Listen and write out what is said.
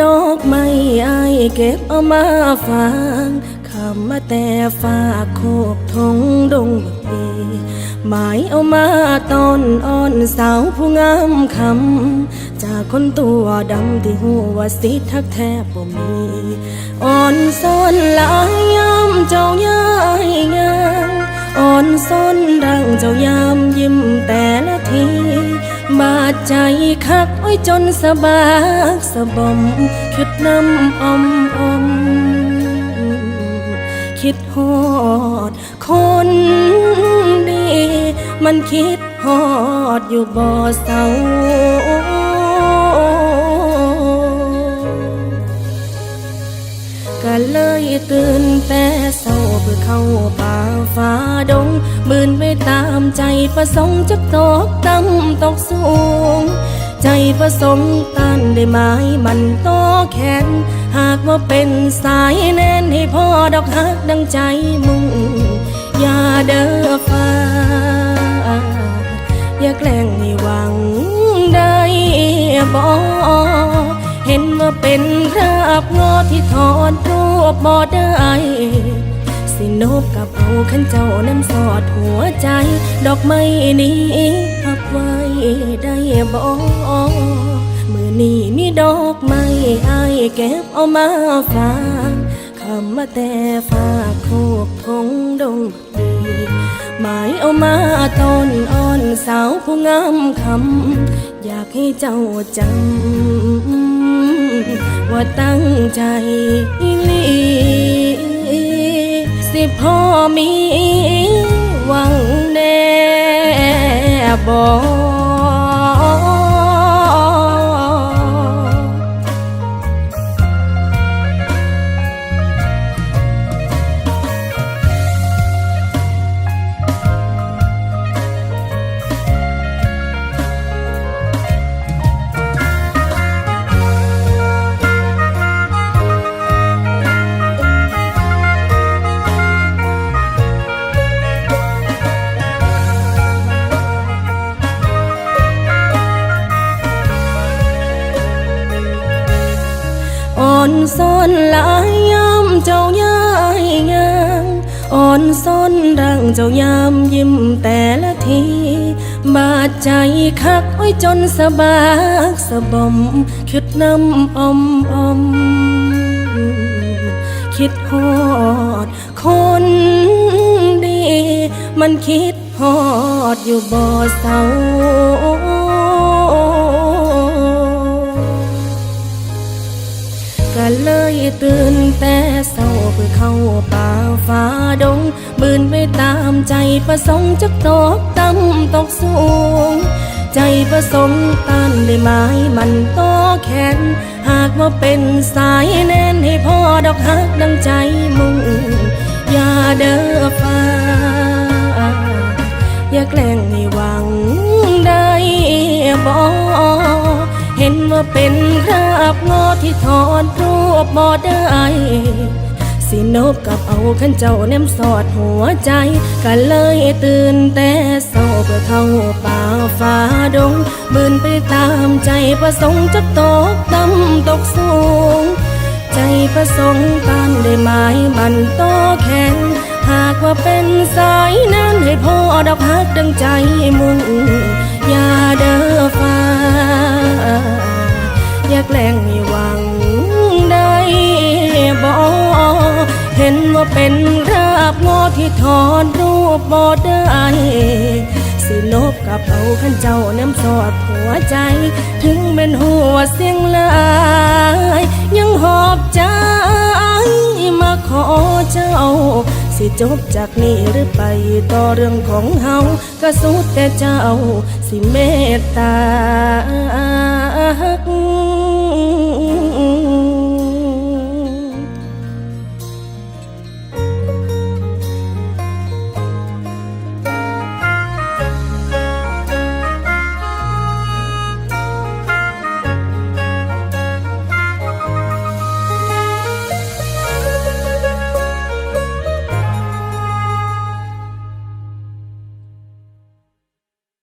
ดอกไม้อายเก็บเอามาฝากคำมาแต่ฝากโคกทงดงบักดีหมายเอามาตอนอ่อนสาวผู้งามคำจากคนตัวดำที่หัวสิทักแทบบ่มีอ่อนซ้อนลายยามเจ้ายายงานอ่อนซ้อนดังเจ้ายามยิ้มแต่ละที บาดใจคักไว้จนสะบากสะบอมคิดน้ำอมอมคิดฮอด คนดี มันคิดฮอดอยู่บ่อเศร้าก็เลยตื่นแต่เศร้า พื่อเข้าป่าฟ้าดงบืนไปตามใจประสงค์จะตกต่ำตกสูง ใจประสงค์ต้านได้ไหมมันต่อแขน หากว่าเป็นสายแน่นให้พ่อดอกฮักดังใจมุ่ง อย่าเด้อฟ้า อย่าแกล้งให้หวังได้บอเห็นว่าเป็นคราบงอที่ถอดรูปบอได้ สินบกับเอาขันเจ้าน้ำสอดหัวใจ ดอกไม้นี้พับไว้ได้บอมือนี้มีดอกไม้อายเก็บเอามาฝากคำมาแต่ฝากโคกทงดงบักดีหมายเอามาตอนอ่อนสาวผู้งามคำอยากให้เจ้าจำว่าตั้งใจอีหลี พ่อมีหวังแน่บอก ซ้อนหลายยามเจ้ายายงามอ่อนซ้อนดังเจ้ายามยิ้มแต่ละที บาดใจคักไว้จนสะบากสะบมคิดน้ำอมอมคิดฮอด คนดี มันคิดฮอดอยู่บ่อเศร้า เลยตื่นแต่เศร้าเพื่อเข้าป่าฟ้าดงบืนไปตามใจประสงค์จะตกต่ำตกสูง ใจประสงค์ต้านได้ไหมมันโตแขน หากว่าเป็นสายแน่นให้พ่อดอกฮักดังใจมุ่งอย่าเด้อฟ้า อย่าแกล้ง เห็นว่าเป็นคราบงอที่ถอดรูปบอได้สินบกับเอาขันเจ้าเนมสอดหัวใจก็เลยตื่นแต่เศร้าเพื่อเข้าป่าฟ้าดงบืนไปตามใจประสงค์จะตกต่ำตกสูง ใจประสงค์ต้านได้หมายมันต่อแขนหากว่าเป็นสายนั้นให้พ่อดอกฮักดังใจมุ่งอย่าเด้อฟ้า ย่าแกล้งให้หวังได้บอเห็นว่าเป็นราบงอที่ถอดรูปบอได้สิลบกับเอาขันเจ้าน้ำสอดหัวใจ ถึงเป็นหัวเสียงลายยังหอบใจมาขอเจ้า สิจบจากนี้หรือไปต่อเรื่องของเฮาก็สุดแต่เจ้าสิเมตตา